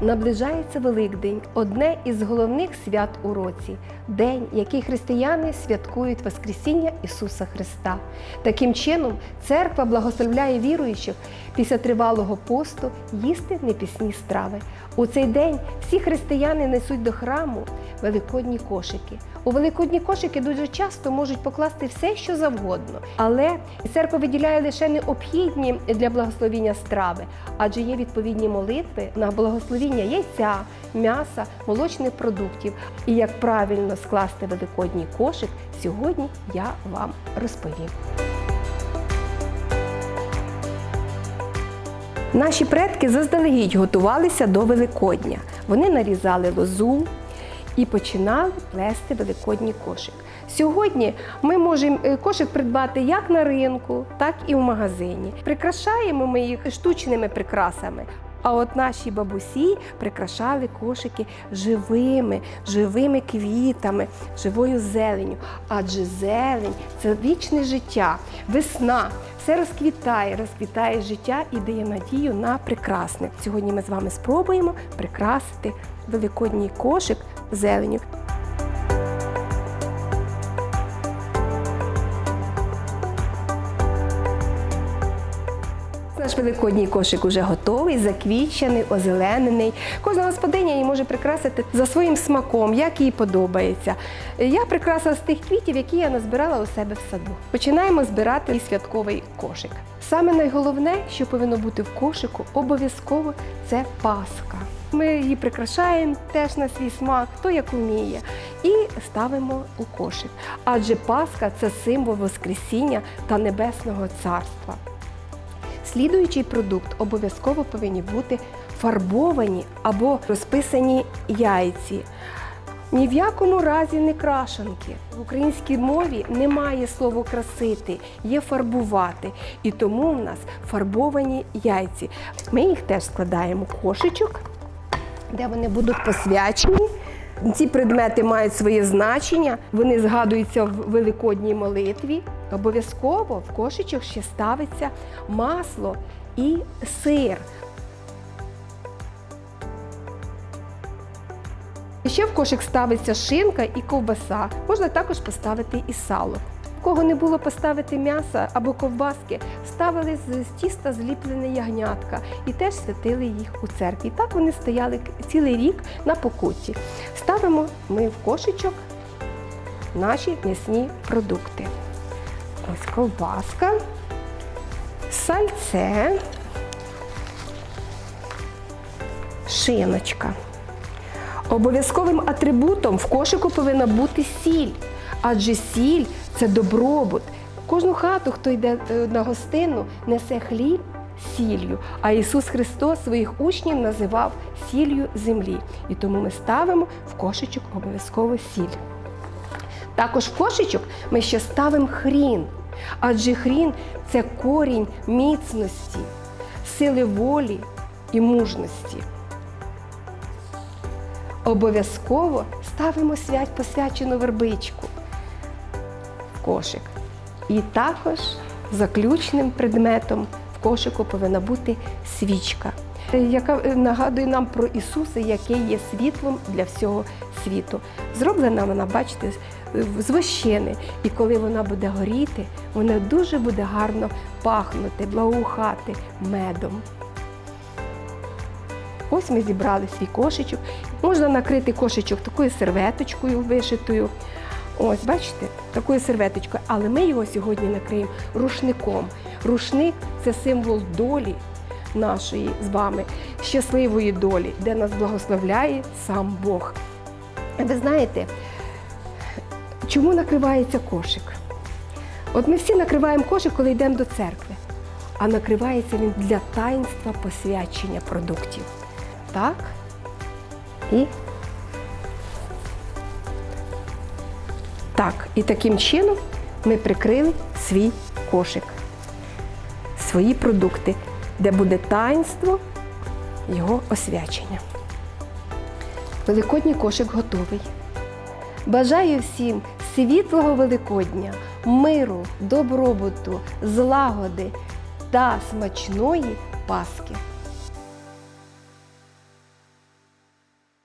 Наближається Великдень, одне із головних свят у році, день, який християни святкують Воскресіння Ісуса Христа. Таким чином, церква благословляє віруючих після тривалого посту їсти непісні страви. У цей день всі християни несуть до храму великодні кошики. У великодні кошики дуже часто можуть покласти все, що завгодно, але церква виділяє лише необхідні для благословіння страви, адже є відповідні молитви на благословіння яйця, м'яса, молочних продуктів. І як правильно скласти великодній кошик, сьогодні я вам розповім. Наші предки заздалегідь готувалися до Великодня. Вони нарізали лозу і починали плести великодній кошик. Сьогодні ми можемо е, кошик придбати як на ринку, так і в магазині. Прикрашаємо ми їх штучними прикрасами. А от наші бабусі прикрашали кошики живими, живими квітами, живою зеленню. Адже зелень це вічне життя, весна. Все розквітає, розквітає життя і дає надію на прекрасне. Сьогодні ми з вами спробуємо прикрасити великодній кошик зеленю. Наш великодній кошик уже готовий, заквічений, озеленений. Кожна господиня її може прикрасити за своїм смаком, як їй подобається. Я прикрасила з тих квітів, які я назбирала у себе в саду. Починаємо збирати і святковий кошик. Саме найголовне, що повинно бути в кошику, обов'язково це паска. Ми її прикрашаємо теж на свій смак, хто як уміє, і ставимо у кошик. Адже паска це символ Воскресіння та Небесного Царства. Слідуючий продукт обов'язково повинні бути фарбовані або розписані яйці. Ні в якому разі не крашанки. В українській мові немає слова красити, є фарбувати. І тому в нас фарбовані яйці. Ми їх теж складаємо в кошечок, де вони будуть посвячені. Ці предмети мають своє значення, вони згадуються в великодній молитві. Обов'язково в кошечок ще ставиться масло і сир. Ще в кошик ставиться шинка і ковбаса. Можна також поставити і сало. Кого не було поставити м'яса або ковбаски, ставили з тіста зліплене ягнятка і теж святили їх у церкві. Так вони стояли цілий рік на покутті. Ставимо ми в кошечок наші м'ясні продукти. Ось ковбаска, сальце, шиночка. Обов'язковим атрибутом в кошику повинна бути сіль, адже сіль це добробут. Кожну хату, хто йде е, на гостину, несе хліб сіллю. А Ісус Христос своїх учнів називав сіллю землі. І тому ми ставимо в кошичок обов'язково сіль. Також в кошичок ми ще ставимо хрін, адже хрін це корінь міцності, сили волі і мужності. Обов'язково ставимо свять посвячену вербичку в кошик. І також заключним предметом в кошику повинна бути свічка, яка е, нагадує нам про Ісуса, який є світлом для всього світу. Зроблена вона, бачите, з вощини. І коли вона буде горіти, вона дуже буде гарно пахнути, благоухати медом. Ось ми зібрали свій кошечок. Можна накрити кошечок такою серветочкою вишитою. Ось, бачите, такою серветочкою. Але ми його сьогодні накриємо рушником. Рушник це символ долі нашої з вами, щасливої долі, де нас благословляє сам Бог. Ви знаєте, чому накривається кошик? От ми всі накриваємо кошик, коли йдемо до церкви, а накривається він для таїнства посвячення продуктів. Так. І так. І таким чином ми прикрили свій кошик, свої продукти, де буде таїнство його освячення. Великодній кошик готовий. Бажаю всім світлого Великодня, миру, добробуту, злагоди та смачної Пасхи.